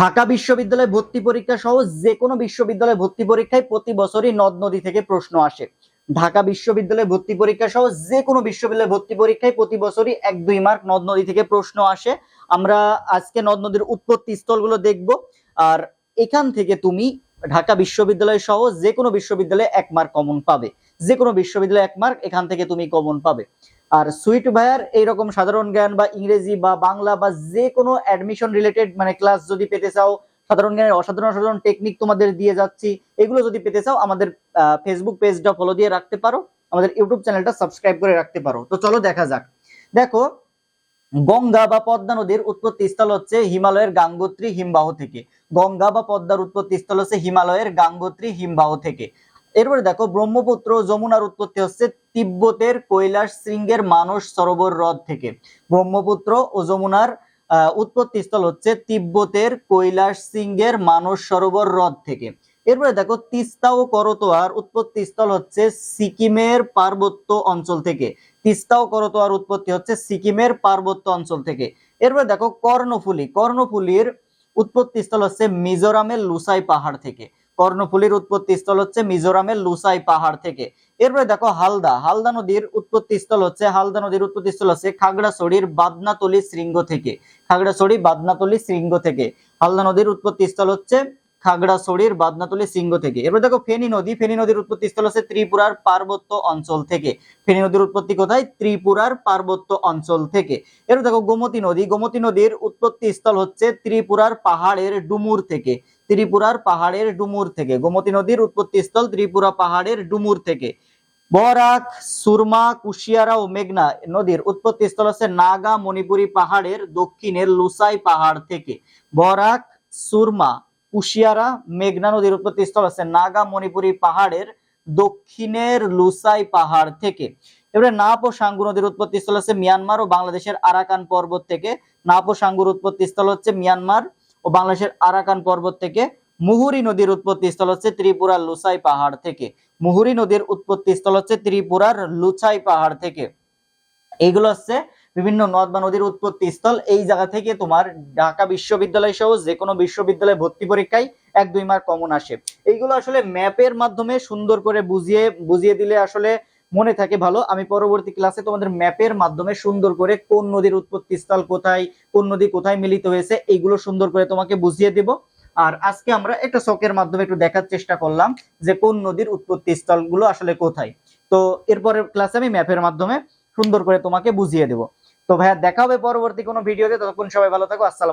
ঢাকা বিশ্ববিদ্যালয় ভর্তি পরীক্ষা সহ যে কোনো বিশ্ববিদ্যালয় ভর্তি পরীক্ষায় প্রতি বছরই নদ নদী থেকে প্রশ্ন আসে। ঢাকা বিশ্ববিদ্যালয় ভর্তি পরীক্ষা সহ যে কোনো বিশ্ববিদ্যালয় ভর্তি পরীক্ষায় প্রতি বছরই এক দুই মার্ক নদ নদী থেকে প্রশ্ন আসে। আমরা আজকে নদ নদীর উৎপত্তি স্থলগুলো দেখব। আর এখান থেকে তুমি ঢাকা বিশ্ববিদ্যালয় সহ যে কোনো বিশ্ববিদ্যালয়ে এক মার্ক কমন পাবে। যে কোনো বিশ্ববিদ্যালয়ে এক মার্ক, এখান থেকে তুমি কমন পাবে। আর সুইট ভাইয়ার এইরকম সাধারণ জ্ঞান বা ইংরেজি বা বাংলা বা যে কোনো অ্যাডমিশন রিলেটেড মানে ক্লাস যদি পেতে চাও, সাধারণ জ্ঞানের অসাধারণ অসাধারণ টেকনিক তোমাদের দিয়ে যাচ্ছি, এগুলো যদি পেতে চাও আমাদের ফেসবুক পেজটা ফলো দিয়ে রাখতে পারো, আমাদের ইউটিউব চ্যানেলটা সাবস্ক্রাইব করে রাখতে পারো। তো চলো দেখা যাক। দেখো, গঙ্গা বা পদ্মা নদীর উৎপত্তি স্থল হচ্ছে হিমালয়ের গাঙ্গোত্রী হিমবাহ থেকে। গঙ্গা বা পদ্মার উৎপত্তি স্থল হচ্ছে হিমালয়ের গাঙ্গোত্রী হিমবাহ থেকে। এরপরে দেখো, ব্রহ্মপুত্র যমুনার উৎপত্তি হচ্ছে তিব্বতের কৈলাস শৃঙ্গের মানস সরোবর হ্রদ থেকে। ব্রহ্মপুত্র ও যমুনার উৎপত্তি স্থল হচ্ছে তিব্বতের কৈলাস শৃঙ্গের মানস সরোবর হ্রদ থেকে। এরপরে দেখো, তিস্তা ও করতোয়ার উৎপত্তি স্থল হচ্ছে সিকিমের পার্বত্য অঞ্চল থেকে। তিস্তা ও করতোয়ার উৎপত্তি হচ্ছে সিকিমের পার্বত্য অঞ্চল থেকে। এরপরে দেখো, কর্ণফুলী। কর্ণফুলীর উৎপত্তি স্থল হচ্ছে মিজোরামের লুসাই পাহাড় থেকে। কর্ণফুলীর উৎপত্তি স্থল হচ্ছে মিজোরামের লুসাই পাহাড় থেকে। এরপরে দেখো হালদা। হালদা নদীর উৎপত্তি স্থল হচ্ছে, হালদা নদীর উৎপত্তি স্থল হচ্ছে খাগড়াছড়ির বাদনাতলি শৃঙ্গ থেকে। খাগড়াছড়ি, বাদনাতলি শৃঙ্গ থেকে। হালদা নদীর উৎপত্তি স্থল হচ্ছে খাগড়াছড়ির বাদনাতলি শৃঙ্গ থেকে। এরপর দেখো ফেনী নদী, ফেনী নদীর উৎপত্তি স্থল হচ্ছে ত্রিপুরার পার্বত্য অঞ্চল থেকে। ফেনী নদীর উৎপত্তি কোথায়? ত্রিপুরার পার্বত্য অঞ্চল থেকে। এরপর দেখো গোমতী নদী, গোমতী নদীর উৎপত্তি স্থল হচ্ছে ত্রিপুরার পাহাড়ের ডুমুর থেকে। ত্রিপুরার পাহাড়ের ডুমুর থেকে। গোমতী নদীর উৎপত্তি স্থল ত্রিপুরা পাহাড়ের ডুমুর থেকে। বরাক, সুরমা, কুশিয়ারা ও মেঘনা নদীর উৎপত্তি স্থল হচ্ছে নাগা মণিপুরি পাহাড়ের দক্ষিণের লুসাই পাহাড় থেকে। বরাক, সুরমা কুশিয়ারা মেঘনা নদীর উৎপত্তি স্থল হচ্ছে নাগা মণিপুরি পাহাড়ের দক্ষিণের লুসাই পাহাড় থেকে। এবারে নাপ ও সাঙ্গু নদীর উৎপত্তি স্থল হচ্ছে মিয়ানমার ও বাংলাদেশের আরাকান পর্বত থেকে। নাপ ও সাঙ্গুর উৎপত্তি স্থল হচ্ছে মিয়ানমার ও বাংলাদেশের আরাকান পর্বত থেকে। মুহুরী নদীর উৎপত্তি স্থল হচ্ছে ত্রিপুরার লুসাই পাহাড় থেকে। মুহুরী নদীর উৎপত্তি স্থল হচ্ছে ত্রিপুরার লুচাই পাহাড় থেকে। এইগুলো হচ্ছে বিভিন্ন নদ বা নদীর উৎপত্তি স্থল এই জায়গা থেকে তোমার ঢাকা বিশ্ববিদ্যালয় সহ যে কোনো বিশ্ববিদ্যালয়ে ভর্তি পরীক্ষায় এক, দুই মার্ক কমন আসে। এইগুলো আসলে ম্যাপের মাধ্যমে সুন্দর করে বুঝিয়ে বুঝিয়ে দিলে আসলে মনে থাকে ভালো। আমি পরবর্তী ক্লাসে তোমাদের ম্যাপের মাধ্যমে সুন্দর করে কোন নদীর উৎপত্তি স্থল কোথায়, কোন নদী কোথায় মিলিত হয়েছে, এইগুলো সুন্দর করে তোমাকে বুঝিয়ে দেব। আর আজকে আমরা একটা শখের মাধ্যমে একটু দেখার চেষ্টা করলাম যে কোন নদীর উৎপত্তি স্থলগুলো আসলে কোথায়। তো এরপরের ক্লাসে আমি ম্যাপের মাধ্যমে সুন্দর করে তোমাকে বুঝিয়ে দেব। তো ভাইয়া দেখা হবে পরবর্তী কোনো ভিডিওতে ততক্ষণ সবাই ভালো থাকো আসসালাম